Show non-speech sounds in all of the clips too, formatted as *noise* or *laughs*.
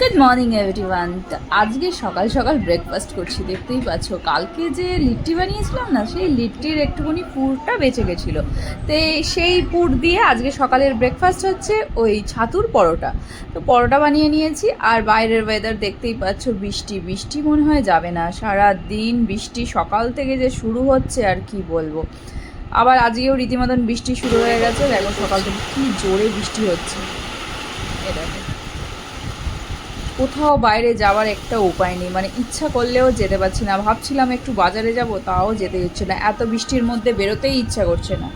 Good morning everyone আজকে সকাল সকাল ব্রেকফাস্ট করছি, দেখতেই পাচ্ছ। কালকে যে লিট্টি বানিয়েছিলাম না, সেই লিট্টির একটুখানি পুরটা বেঁচে গেছিল। তো সেই পুর দিয়ে আজকে সকালের ব্রেকফাস্ট হচ্ছে ওই ছাতুর পরোটা। তো পরোটা বানিয়ে নিয়েছি, আর বাইরের ওয়েদার দেখতেই পাচ্ছ, বৃষ্টি। বৃষ্টি মনে হয় যাবে না। সারা দিন বৃষ্টি সকাল থেকে যে শুরু হচ্ছে, আর কি বলব। আবার আজকেও রীতিমতন বৃষ্টি শুরু হয়ে গেছে, দেখো সকাল থেকে কী জোরে বৃষ্টি হচ্ছে। এ দেখো। কোথাও বাইরে যাওয়ার একটা উপায় নেই। মানে ইচ্ছা করলেও যেতে পারছি না। ভাবছিলাম একটু বাজারে যাব তাও যেতে হচ্ছে না। এত বৃষ্টির মধ্যে বেরোতেই ইচ্ছা করছে না।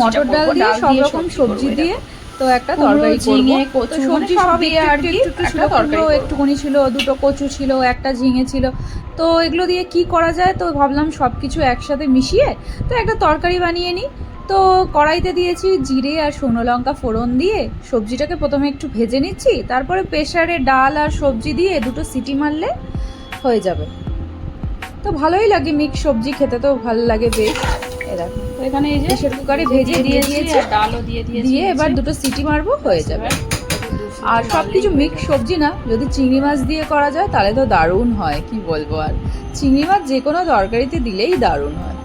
মটর ডাল দিয়ে সব রকম সবজি দিয়ে তো একটা তরকারি ঝিঙে, কচু, মানে সবজি সব সব দিয়ে একটু আর কি। একটু একটু একটা ছিল তরকারি একটুখানি ছিল দুটো কচু ছিল একটা ঝিঙে ছিল। তো এগুলো দিয়ে কি করা যায়? তো ভাবলাম সব কিছু একসাথে মিশিয়ে তো একটা তরকারি বানিয়ে নিই। তো কড়াইতে দিয়েছি জিরে আর শুকনো লঙ্কা ফোড়ন দিয়ে সবজিটাকে প্রথমে একটু ভেজে নিচ্ছি তারপরে প্রেশারে ডাল আর সবজি দিয়ে দুটো সিটি মারলে হয়ে যাবে। তো ভালোই লাগে মিক্স সবজি খেতে তো ভালো লাগে বেশ। এ তো এখানে এই যে প্রেশার কুকারে ভেজে দিয়ে দিয়েছি আর ডালও দিয়ে দিয়েছি দিয়ে এবার দুটো সিটি মারবো হয়ে যাবে। আর সব কিছু মিক্স সবজি না যদি চিংড়ি মাছ দিয়ে করা যায় তাহলে তো দারুণ হয় কি বলব আর। চিংড়ি মাছ যে কোনো তরকারিতে দিলেই দারুণ হয়।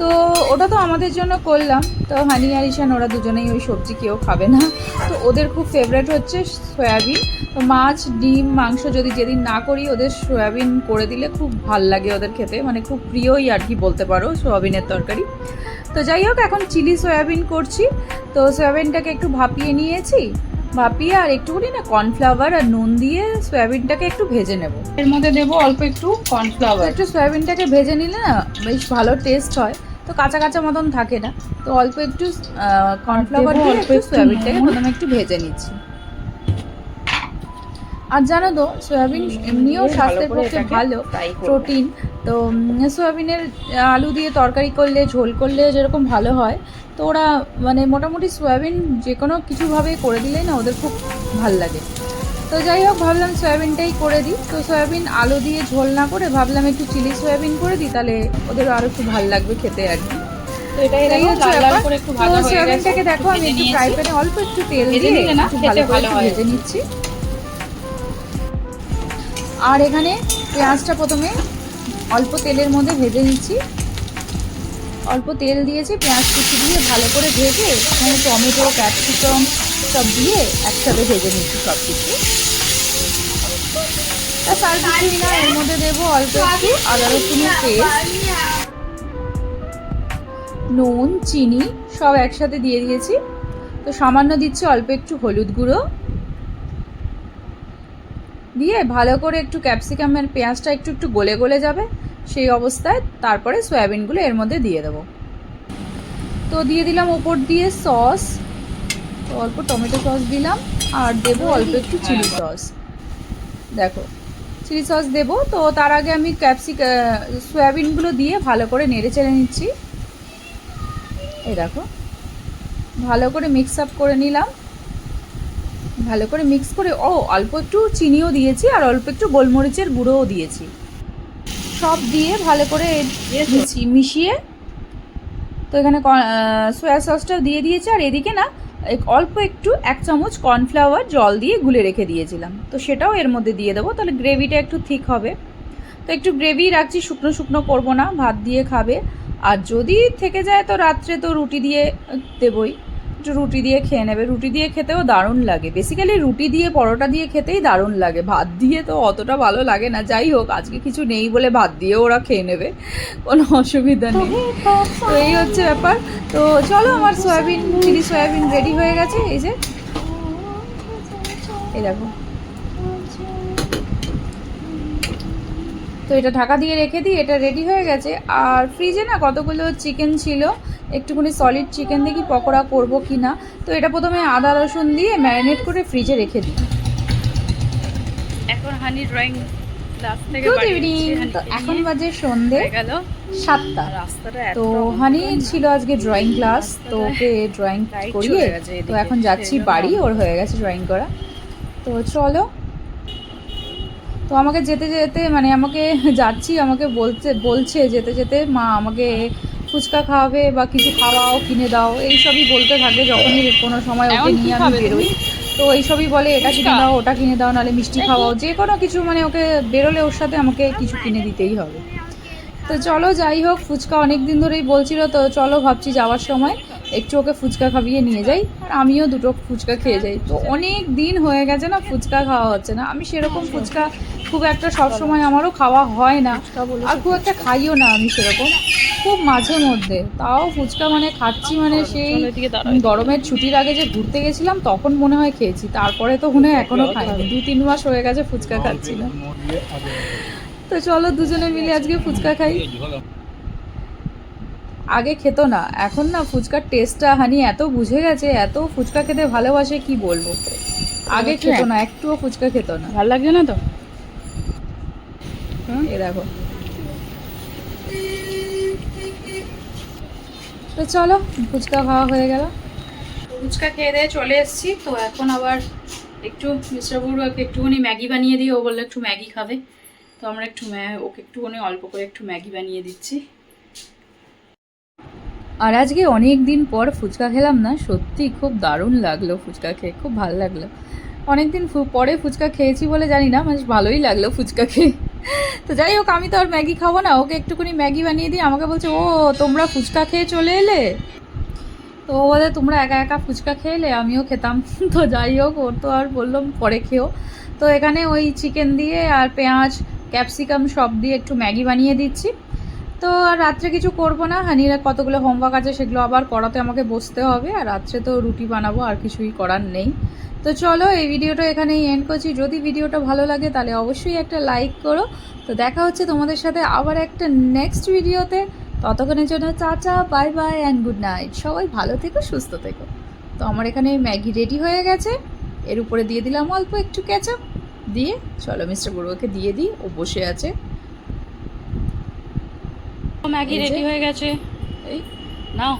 তো ওটা তো আমাদের জন্য করলাম। তো হানি আর ঈশান, ওরা দুজনেই ওই সবজি কেউ খাবে না। তো ওদের খুব ফেভারেট হচ্ছে সয়াবিন। তো মাছ, ডিম, মাংস যদি যেদিন না করি, ওদের সয়াবিন করে দিলে খুব ভালো লাগে ওদের খেতে। মানে খুব প্রিয়ই আর কি বলতে পারো সয়াবিনের তরকারি। তো যাই হোক, এখন চিলি সয়াবিন করছি। তো সয়াবিনটাকে একটু ভাপিয়ে নিয়েছি। ভাপিয়ে আর একটুখানি না কর্নফ্লাওয়ার আর নুন দিয়ে সয়াবিনটাকে একটু ভেজে নেব। এর মধ্যে দেবো অল্প একটু কর্নফ্লাওয়ার একটু সয়াবিনটাকে ভেজে নিলে না বেশ ভালো টেস্ট হয়। তো কাঁচা কাঁচা মতন থাকে না। তো অল্প একটু কর্নফ্লাওয়ার দিয়ে অল্প একটু সয়াবিনটাকে প্রথমে একটু ভেজে নিচ্ছি। আর জানো তো সয়াবিন এমনিও স্বাস্থ্যের পক্ষে ভালো প্রোটিন তো সয়াবিনের আলু দিয়ে তরকারি করলে ঝোল করলে যেরকম ভালো হয় তো ওরা মানে মোটামুটি সয়াবিন যে কোনো কিছুভাবে করে দিলেই না ওদের খুব ভালো লাগে। তো যাই হোক ভাবলাম সয়াবিনটাই করে দিই। তো সয়াবিন আলু দিয়ে ঝোল না করে ভাবলাম একটু চিলি সয়াবিন করে দিই তাহলে ওদের আরও একটু ভালো লাগবে খেতে আর কি। সয়াবিনটাকে দেখো আমি একটু ফ্রাই প্যানে অল্প একটু তেল দিয়ে ভালো করে। ভেজে নিচ্ছি। আর এখানে পেঁয়াজটা প্রথমে অল্প তেলের মধ্যে ভেজে নিচ্ছি। অল্প তেল দিয়েছি পেঁয়াজ কুচি দিয়ে ভালো করে ভেজে টমেটো ক্যাপসিকাম সব দিয়ে একসাথে ভেজে নিচ্ছি সব কিছু ব্যাস আর কিছুই না এর মধ্যে দেবো অল্প একটু আদা রসুনের পেস্ট। নুন চিনি সব একসাথে দিয়ে দিয়েছি। তো সামান্য দিচ্ছি অল্প একটু হলুদ গুঁড়ো। দিয়ে ভালো করে একটু ক্যাপসিকামের পেঁয়াজটা একটু একটু গলে গলে যাবে সেই অবস্থায় তারপরে সয়াবিনগুলো এর মধ্যে দিয়ে দেবো। তো দিয়ে দিলাম ওপর দিয়ে সস অল্প টমেটো সস দিলাম আর দেবো অল্প একটু চিলি সস। দেখো, চিলি সস দেবো, তো তার আগে আমি ক্যাপসিক সয়াবিনগুলো দিয়ে ভালো করে নেড়ে চেড়ে নিচ্ছি। এই দেখো, ভালো করে মিক্স আপ করে নিলাম। ভালো করে মিক্স করে, ও, অল্প একটু চিনিও দিয়েছি আর অল্প একটু গোলমরিচের গুঁড়োও দিয়েছি। সব দিয়ে ভালো করে মিশি- মিশিয়ে তো এখানে সয়া সসটাও দিয়ে দিয়েছি। আর এদিকে না অল্প একটু এক চামচ কর্নফ্লাওয়ার জল দিয়ে গুলে রেখে দিয়েছিলাম। তো সেটাও এর মধ্যে দিয়ে দেবো, তাহলে গ্রেভিটা একটু থিক হবে। তো একটু গ্রেভি রাখছি, শুকনো শুকনো করব না, ভাত দিয়ে খাবে। আর যদি থেকে যায় তো রাত্রে তো রুটি দিয়ে দেবই। একটু রুটি দিয়ে খেয়ে নেবে। রুটি দিয়ে খেতেও দারুণ লাগে। বেসিক্যালি রুটি দিয়ে, পরোটা দিয়ে খেতেই দারুণ লাগে। ভাত দিয়ে তো অতটা ভালো লাগে না। যাই হোক, আজকে কিছু নেই বলে ভাত দিয়ে ওরা খেয়ে নেবে। কোনো অসুবিধা নেই। তো এই হচ্ছে ব্যাপার। তো চলো আমার সয়াবিন, চিলি সয়াবিন রেডি হয়ে গেছে। এই যে। এই দেখো। তো এটা ঢাকা দিয়ে রেখে দিই এটা রেডি হয়ে গেছে। আর ফ্রিজে না কতগুলো চিকেন ছিল একটুখানি সলিড চিকেন দেখি পকোড়া করব কি না তো এটা প্রথমে আদা রসুন দিয়ে ম্যারিনেট করে ফ্রিজে রেখে দিই। এখন হানি ড্রয়িং গুড ইভিনিং তো এখন বাজে সন্ধে সাতটা। তো হানি ছিল আজকে ড্রয়িং ক্লাস তো ওকে ড্রয়িং করিয়ে গেছে তো এখন যাচ্ছি বাড়ি ওর হয়ে গেছে ড্রয়িং করা। তো চলো তো আমাকে যেতে যেতে মানে আমাকে যাচ্ছি আমাকে বলছে বলছে যেতে যেতে মা আমাকে ফুচকা খাওয়াবে বা কিছু খাওয়াও কিনে দাও। এইসবই বলতে থাকে যখনই কোনো সময় ওকে নিয়ে আমি বেরোই। তো এইসবই বলে এটা কিনে দাও ওটা কিনে দাও নাহলে মিষ্টি খাওয়াও। যে কোনো কিছু মানে ওকে বেরোলে ওর সাথে আমাকে কিছু কিনে দিতেই হবে। তো চলো যাই হোক ফুচকা অনেক দিন ধরেই বলছিল তো চলো ভাবছি যাওয়ার সময় একটু ওকে ফুচকা খাইয়ে নিয়ে যাই। আর আমিও দুটো ফুচকা খেয়ে যাই। তো অনেক দিন হয়ে গেছে না ফুচকা খাওয়া হচ্ছে না। আমি সেরকম ফুচকা খুব একটা সবসময় আমারও খাওয়া হয় না। আর খুব একটা খাইও না আমি সেরকম। খুব মাঝে মধ্যে। তাও ফুচকা মানে খাচ্ছি মানে সেই এদিকে দাঁড়াও। গরমের ছুটির আগে যে ঘুরতে গেছিলাম তখন মনে হয় খেয়েছি। তারপরে তো মনে হয় এখনও খাইনি। দু তিন মাস হয়ে গেছে ফুচকা খাচ্ছি না। তো চলো দুজনে মিলে আজকে ফুচকা খাই। আগে খেতো না। এখন না ফুচকার টেস্টটা হানি এত বুঝে গেছে এত ফুচকা খেতে ভালোবাসে কি বলব? আগে আচ্ছা। খেতো না একটুও ফুচকা খেতো না। ভালো লাগছে না তো? এ দেখো। তো চলো, ফুচকা খাওয়া হয়ে গেল। ফুচকা খেয়ে দিয়ে চলে এসেছি, তো এখন আবার একটু মিস্টার বড়ুয়াকে একটুখানি ম্যাগি বানিয়ে দিই, ও বলল একটু ম্যাগি খাবে। তো আমরা একটু ওকে একটুখানি অল্প করে একটু ম্যাগি বানিয়ে দিচ্ছি। আর আজকে অনেক দিন পর ফুচকা খেলাম না, সত্যি খুব দারুণ লাগল ফুচকা খেয়ে, খুব ভালো লাগল। অনেক দিন পরে ফুচকা খেয়েছি বলে জানি না, বেশ ভালোই লাগল ফুচকা খেয়ে। তো যাই হোক, আমি তো আর ম্যাগি খাব না, ওকে একটুখানি ম্যাগি বানিয়ে দিই। আমাকে বলছে, ও, তোমরা ফুচকা খেয়ে চলে এলে? তো ও বলে, তোমরা একা একা ফুচকা খেয়ে এলে? আমিও খেতাম। *laughs* তো যাই হোক, ওর তো আর বললাম, পরে খেও। তো এখানে ওই চিকেন দিয়ে আর পেঁয়াজ ক্যাপসিকাম সব দিয়ে একটু ম্যাগি বানিয়ে দিচ্ছি। তো আর রাত্রে কিছু করব না। হানিরা কতগুলো হোমওয়ার্ক আছে সেগুলো আবার করাতে আমাকে বসতে হবে। আর রাত্রে তো রুটি বানাবো, আর কিছুই করার নেই। তো চলো এই ভিডিওটা এখানেই এন্ড করছি। যদি ভিডিওটা ভালো লাগে তাহলে অবশ্যই একটা লাইক করো। তো দেখা হচ্ছে তোমাদের সাথে আবার একটা নেক্সট ভিডিওতে। ততক্ষণের জন্য চাচা bye bye and good night সবাই ভালো থেকো সুস্থ থেকো। তো আমার এখানে ম্যাগি রেডি হয়ে গেছে। এর উপরে দিয়ে দিলাম অল্প একটু কেচাপ দিয়ে চলো মিস্টার বড়ুয়াকে দিয়ে দিই ও বসে আছে। ম্যাগি রেডি হয়ে গেছে। এই। নাও।